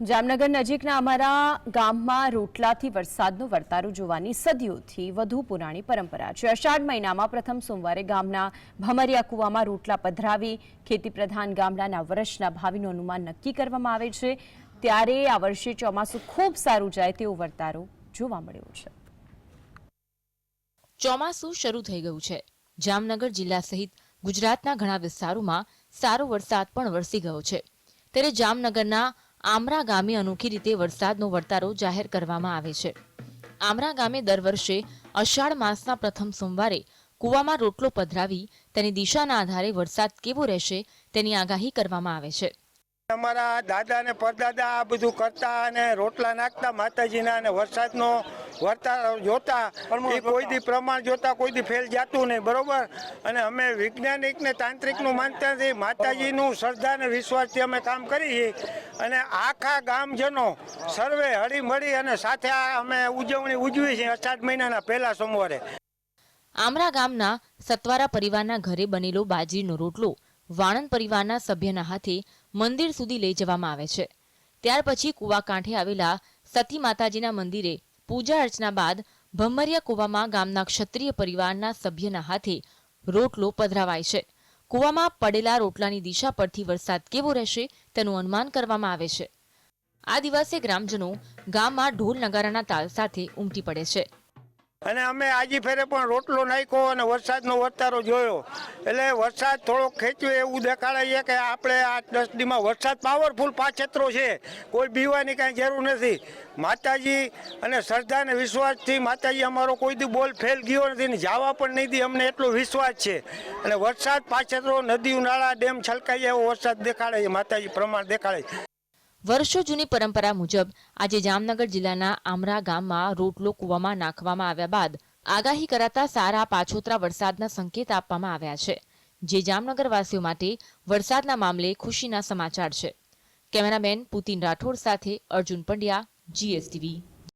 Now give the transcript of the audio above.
જામનગર નજીકના અમારા ગામમાં રોટલાથી વરસાદનો વર્તારો જોવાની સદીઓથી વધુ પુરાણી પરંપરા છે. અષાઢ મહિનામાં પ્રથમ સોમવારે ગામના ભમરિયા કુવામાં રોટલા પધરાવી ખેતી પ્રધાન ગામડાના વર્ષના ભાવિનું અનુમાન નક્કી કરવામાં આવે છે. ત્યારે આ વર્ષે ચોમાસું ખૂબ સારું જાય તેવો વર્તારો જોવા મળ્યો છે. ચોમાસું શરૂ થઈ ગયું છે. જામનગર જિલ્લા સહિત ગુજરાતના ઘણા વિસ્તારોમાં સારો વરસાદ પણ વરસી ગયો છે. ત્યારે જામનગરના આમરા ગામે અનોખી રીતે વરસાદનો વર્તારો જાહેર કરવામાં આવે છે. આમરા ગામે દર વર્ષે અષાઢ માસના પ્રથમ સોમવારે કૂવામાં રોટલો પધરાવી તેની દિશાના આધારે વરસાદ કેવો રહેશે તેની આગાહી કરવામાં આવે છે. અમારા દાદા ને પરદાદા આ બધું કરતા અને રોટલા નાખતા માતાજીના અને વરસાદનો વર્તારો જોતા એ કોઈ દી પ્રમાણ જોતા કોઈ દી ફેલ જાતું નહીં બરોબર? અને અમે વૈજ્ઞાનિક ને તાંત્રિકનું માનતા નથી માતાજીનું શ્રદ્ધા અને વિશ્વાસથી અમે કામ કરીએ અને આખા ગામજનો સર્વે હળીમળી અને સાથે આ અમે ઉજવણી ઉજવી છીએ અષાઢ મહિનાના પહેલા સોમવારે. આમરા ગામના સતવારા પરિવારના ઘરે બનેલો બાજરીનો રોટલો વાણંદ પરિવારના સભ્યના હાથે મંદિર સુધી લઈ જવામાં આવે છે. ત્યાર પછી કુવા કાંઠે આવેલા સતી માતાજીના મંદિરે પૂજા અર્ચના બાદ ભમરિયા કુવામાં ગામના ક્ષત્રિય પરિવારના સભ્યના હાથે રોટલો પધરાવાય છે. કુવામાં પડેલા રોટલાની દિશા પરથી વરસાદ કેવો રહેશે તેનું અનુમાન કરવામાં આવે છે. આ દિવસે ગ્રામજનો ગામમાં ઢોલ નગારાના તાલ સાથે ઉમટી પડે છે. અને અમે આજી ફેરે પણ રોટલો નાખ્યો અને વરસાદનો વરતારો જોયો. એટલે વરસાદ થોડોક ખેંચ્યો એવું દેખાડે છે કે આપણે આ દસ દીમાં વરસાદ પાવરફુલ પાછેત્રો છે. કોઈ બીવાની કાંઈ જરૂર નથી. માતાજી અને શ્રદ્ધા અને વિશ્વાસથી માતાજી અમારો કોઈ દી બોલ ફેલ ગયો નથી ને જવા પણ નહીં દી. અમને એટલો વિશ્વાસ છે. અને વરસાદ પાછેતરો, નદી નાળા ડેમ છલકાઈ એવો વરસાદ દેખાડે છે. માતાજી પ્રમાણ દેખાડે છે. વર્ષો જૂની પરંપરા મુજબ આજે જામનગર જિલ્લાના આમરા ગામમાં રોટલો કૂવામાં નાખવામાં આવ્યા બાદ આગાહી કરાતા સારા પાછોતરા વરસાદના સંકેત આપવામાં આવ્યા છે, જે જામનગરવાસીઓ માટે વરસાદના મામલે ખુશીના સમાચાર છે. કેમેરામેન પુતિન રાઠોડ સાથે અર્જુન પંડ્યા, જીએસટીવી.